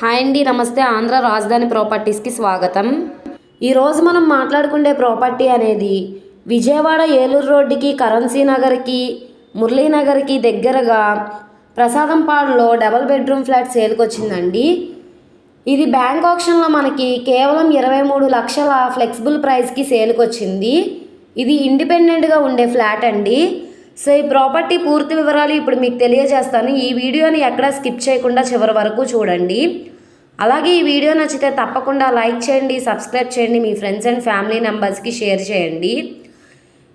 Hi అండి నమస్తే. ఆంధ్ర రాజధాని ప్రాపర్టీస్కి స్వాగతం. ఈరోజు మనం మాట్లాడుకునే ప్రాపర్టీ అనేది విజయవాడ ఏలూరు రోడ్డుకి కరెన్సీ నగర్కి మురళీనగర్కి దగ్గరగా ప్రసాదంపాడులో డబల్ బెడ్రూమ్ ఫ్లాట్ సేల్కి వచ్చిందండి. ఇది బ్యాంక్ ఆప్షన్లో మనకి కేవలం ఇరవై మూడు లక్షల ఫ్లెక్సిబుల్ ప్రైస్కి సేల్కి వచ్చింది. ఇది ఇండిపెండెంట్గా ఉండే ఫ్లాట్ అండి. సో ఈ ప్రాపర్టీ పూర్తి వివరాలు ఇప్పుడు మీకు తెలియజేస్తాను. ఈ వీడియోని ఎక్కడా స్కిప్ చేయకుండా చివరి వరకు చూడండి. అలాగే ఈ వీడియో నచ్చితే తప్పకుండా లైక్ చేయండి సబ్స్క్రైబ్ చేయండి మీ ఫ్రెండ్స్ అండ్ ఫ్యామిలీ మెంబర్స్కి షేర్ చేయండి.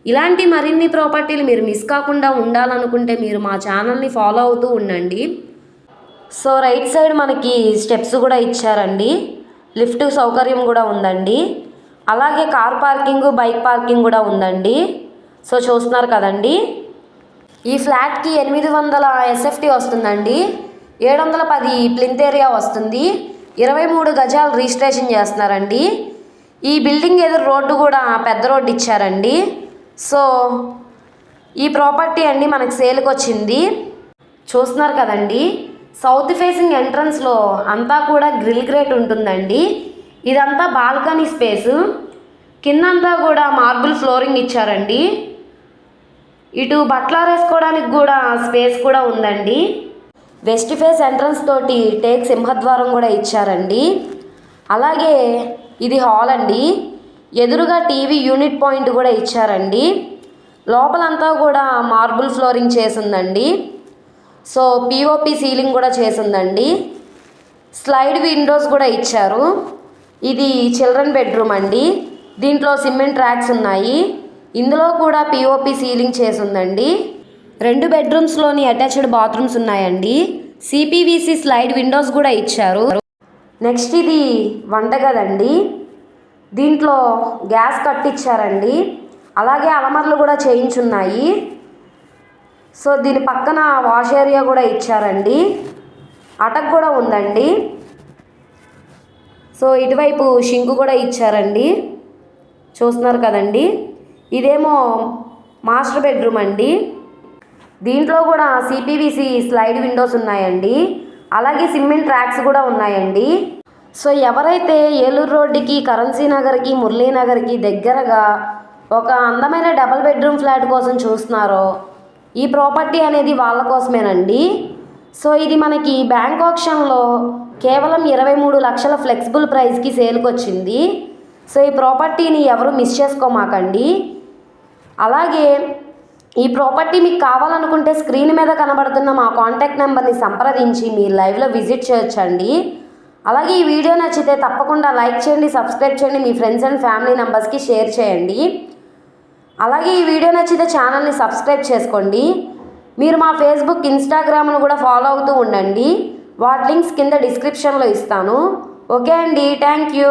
ఇలాంటి మరిన్ని ప్రాపర్టీలు మీరు మిస్ కాకుండా ఉండాలనుకుంటే మీరు మా ఛానల్ని ఫాలో అవుతూ ఉండండి. సో రైట్ సైడ్ మనకి స్టెప్స్ కూడా ఇచ్చారండి. లిఫ్ట్ సౌకర్యం కూడా ఉందండి. అలాగే కార్ పార్కింగ్ బైక్ పార్కింగ్ కూడా ఉందండి. సో చూస్తున్నారు కదండి. ఈ ఫ్లాట్కి ఎనిమిది వందల ఎస్ఎఫ్టీ వస్తుందండి. ఏడు వందల పది ప్లింత్ ఏరియా వస్తుంది. ఇరవై మూడు గజాలు రిజిస్ట్రేషన్ చేస్తున్నారండి. ఈ బిల్డింగ్ ఎదురు రోడ్డు కూడా పెద్ద రోడ్డు ఇచ్చారండి. సో ఈ ప్రాపర్టీ అండి మనకి సేల్కి వచ్చింది. చూస్తున్నారు కదండి. సౌత్ ఫేసింగ్ ఎంట్రన్స్లో అంతా కూడా గ్రిల్ గ్రేట్ ఉంటుందండి. ఇదంతా బాల్కనీ స్పేసు. కిందంతా కూడా మార్బుల్ ఫ్లోరింగ్ ఇచ్చారండి. ఇటు బట్టలు వేసుకోవడానికి కూడా స్పేస్ కూడా ఉందండి. వెస్ట్ ఫేస్ ఎంట్రన్స్ తోటి టేక్ సింహద్వారం కూడా ఇచ్చారండి. అలాగే ఇది హాల్ అండి. ఎదురుగా టీవీ యూనిట్ పాయింట్ కూడా ఇచ్చారండి. లోపలంతా కూడా మార్బుల్ ఫ్లోరింగ్ చేసిందండి. సో పిఓపి సీలింగ్ కూడా చేసిందండి. స్లైడ్ విండోస్ కూడా ఇచ్చారు. ఇది చిల్డ్రన్ బెడ్రూమ్ అండి. దీంట్లో సిమెంట్ ట్రాక్స్ ఉన్నాయి. ఇందులో కూడా పిఓపి సీలింగ్ చేసి ఉందండి రెండు బెడ్రూమ్స్లోని అటాచ్డ్ బాత్రూమ్స్ ఉన్నాయండి. సిపివిసి స్లైడ్ విండోస్ కూడా ఇచ్చారు. నెక్స్ట్ ఇది వంటగదండి. దీంట్లో గ్యాస్ కట్టించారండి అలాగే అలమర్లు కూడా చేయించున్నాయి సో దీని పక్కన వాష్ ఏరియా కూడా ఇచ్చారండి. అటక్ కూడా ఉందండి. సో ఇటువైపు షింకు కూడా ఇచ్చారండి. చూస్తున్నారు కదండి. ఇదేమో మాస్టర్ బెడ్రూమ్ అండి. దీంట్లో కూడా సిపివిసి స్లైడ్ విండోస్ ఉన్నాయండి. అలాగే సిమెంట్ ట్రాక్స్ కూడా ఉన్నాయండి. సో ఎవరైతే ఏలూరు రోడ్డుకి కరెన్సీ నగర్కి మురళీనగర్కి దగ్గరగా ఒక అందమైన డబల్ బెడ్రూమ్ ఫ్లాట్ కోసం చూస్తున్నారో ఈ ప్రాపర్టీ అనేది వాళ్ళ కోసమేనండి. సో ఇది మనకి బ్యాంక్ ఆప్షన్లో కేవలం ఇరవై మూడు లక్షల ఫ్లెక్సిబుల్ ప్రైస్కి సేల్కి వచ్చింది. సో ఈ ప్రాపర్టీని ఎవరు మిస్ చేసుకోమాకండి. అలాగే ఈ ప్రాపర్టీ మీకు కావాలనుకుంటే స్క్రీన్ మీద కనబడుతున్న మా కాంటాక్ట్ నెంబర్ని సంప్రదించి మీ లైవ్లో విజిట్ చేయొచ్చండి. అలాగే ఈ వీడియో నచ్చితే తప్పకుండా లైక్ చేయండి సబ్స్క్రైబ్ చేయండి మీ ఫ్రెండ్స్ అండ్ ఫ్యామిలీ మెంబర్స్కి షేర్ చేయండి. అలాగే ఈ వీడియో నచ్చితే ఛానల్ని సబ్స్క్రైబ్ చేసుకోండి. మీరు మా ఫేస్బుక్ ఇన్స్టాగ్రామ్ను కూడా ఫాలో అవుతూ ఉండండి. వాటి లింక్స్ కింద డిస్క్రిప్షన్లో ఇస్తాను. ఓకే అండి థ్యాంక్ యూ.